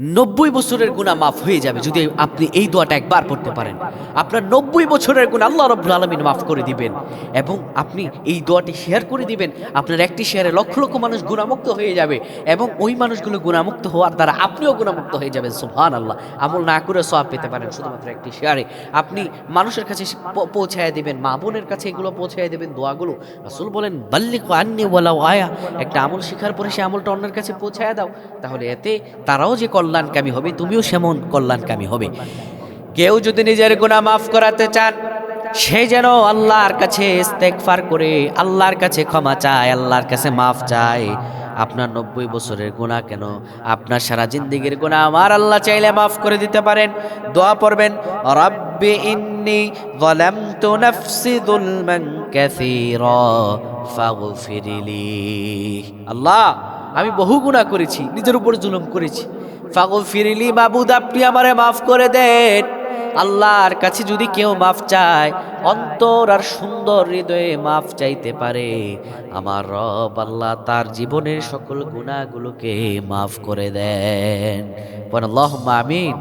নব্বই বছরের গুণা মাফ হয়ে যাবে যদি আপনি এই দোয়াটা একবার পড়তে পারেন। আপনার নব্বই বছরের গুণ আল্লাহ রব্বুল আলমিন মাফ করে দিবেন এবং আপনি এই দোয়াটি শেয়ার করে দিবেন, আপনার একটি শেয়ারে লক্ষ লক্ষ মানুষ গুণামুক্ত হয়ে যাবে এবং ওই মানুষগুলো গুণামুক্ত হওয়ার দ্বারা আপনিও গুণামুক্ত হয়ে যাবেন সুহান আল্লাহ আমল না করে সব পেতে পারেন, শুধুমাত্র একটি শেয়ারে। আপনি মানুষের কাছে পৌঁছায় দেবেন, মা বোনের কাছে এগুলো পৌঁছায় দেবেন, দোয়াগুলো। রাসুল বলেন বাল্লিক আন্নি ওয়ালাও আয়া। একটা আমল শেখার পরে সে আমলটা অন্যের কাছে পৌঁছায় দাও। তাহলে এতে তারাও যে কল্যাণকামী হবে, তুমিও সেমন কল্যাণকামী হবে। কেউ যদি নিজের গুণা মাফ করাতে চান, সে যেন আল্লাহর কাছে ইস্তেগফার করে, আল্লাহর কাছে ক্ষমা চায়, আল্লাহর কাছে মাফ চায়। আপনার নব্বই বছরের গুণা কেন? আপনার সারা জিন্দিগির গুণা আমার আল্লাহ চাইলে মাফ করে দিতে পারেন। দোয়া পড়বেন, রব্বি ইন্নি যালামতু নাফসি যুলমান কাসীরা ফাগফিরলি আল্লাহ, আমি বহু গুণা করেছি, নিজের উপর জুলুম করেছি। ফাগফিরলি মাবুদ, আপনি আমারে মাফ করে দেন। আল্লাহর কাছে যদি কেউ মাফ চায়, অন্তর আর সুন্দর হৃদয়ে মাফ চাইতে পারে। আমার রব আল্লাহ তার জীবনের সকল গুণাগুলোকে মাফ করে দেন। আমিন।